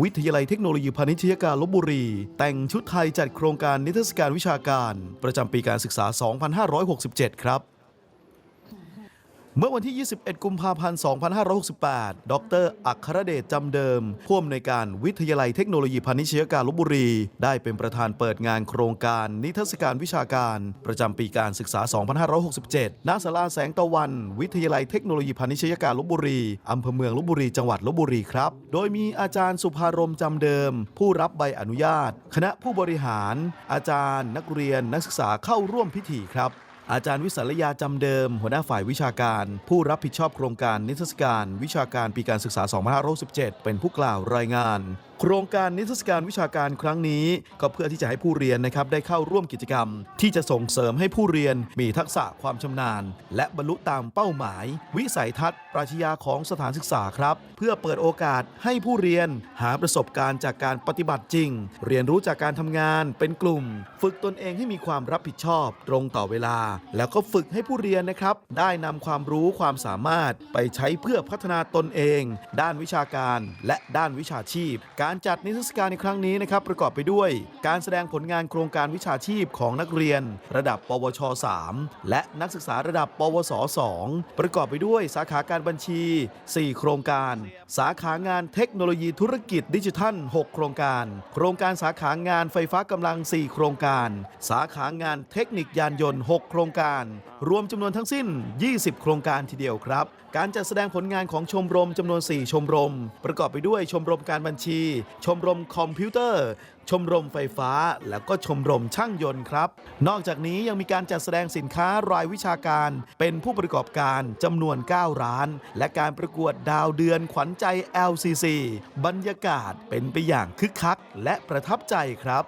วิทยาลัยเทคโนโลยีพาณิชยการลบบุรี แต่งชุดไทยจัดโครงการนิทรรศการวิชาการ ประจำปีการศึกษา 2567 ครับ เมื่อวันที่ 21 กุมภาพันธ์ 2568 ดร อัครเดชจำเดิม ผู้อำนวยการวิทยาลัยเทคโนโลยีพาณิชยการลบบุรี ได้เป็นประธานเปิดงานโครงการนิทรรศการวิชาการ ประจำปีการศึกษา 2567 ณ ศาลาแสงตะวัน วิทยาลัยเทคโนโลยีพาณิชยการลบบุรี อำเภอเมืองลบบุรี จังหวัดลบบุรีครับ โดยมีอาจารย์สุภารมจำเดิม ผู้รับใบอนุญาต คณะผู้บริหาร อาจารย์ นักเรียน นักศึกษาเข้าร่วมพิธีครับ อาจารย์วิสัลยาจำเดิม หัวหน้าฝ่ายวิชาการ ผู้รับผิดชอบโครงการนิทรรศการ วิชาการปีการศึกษา 2567เป็นผู้กล่าวรายงาน โครงการนิทรรศการวิชาการครั้งนี้ ก็เพื่อที่จะให้ผู้เรียนนะครับได้เข้าร่วมกิจกรรม ที่จะส่งเสริมให้ผู้เรียนมีทักษะความชำนาญ และบรรลุตามเป้าหมาย วิสัยทัศน์ ปรัชญาของสถานศึกษาครับ เพื่อเปิดโอกาสให้ผู้เรียนหาประสบการณ์จากการปฏิบัติจริง เรียนรู้จากการทำงานเป็นกลุ่ม ฝึกตนเองให้มีความรับผิดชอบ ตรงต่อเวลา แล้วก็ฝึกให้ผู้เรียนนะครับ ได้นำความรู้ความสามารถไปใช้เพื่อพัฒนาตนเอง ด้านวิชาการ และด้านวิชาชีพการารจัดนิทรรศการในครั้งนี้นะครับประกอบไปด้วย การแสดงผลงานโครงการวิชาชีพของนักเรียน ระดับ ปวช 3 และนักศึกษาระดับ ปวส 2 ประกอบไปด้วยสาขาการบัญชี 4 โครงการ สาขางานเทคโนโลยีธุรกิจดิจิทัล 6 โครงการ โครงการสาขางานไฟฟ้ากำลัง 4 โครงการ สาขางานเทคนิคยานยนต์ 6 โครงการ รวมจำนวนทั้งสิ้น 20 โครงการทีเดียวครับ การจัดแสดงผลงานของชมรมจำนวน 4 ชมรม ประกอบไปด้วยชมรมการบัญชีชมรมคอมพิวเตอร์ ชมรมไฟฟ้า แล้วก็ชมรมช่างยนต์ครับ นอกจากนี้ยังมีการจัดแสดงสินค้ารายวิชาการ เป็นผู้ประกอบการจำนวน 9 ร้าน และการประกวดดาวเดือนขวัญใจ LCC บรรยากาศเป็นไปอย่างคึกคัก และประทับใจครับ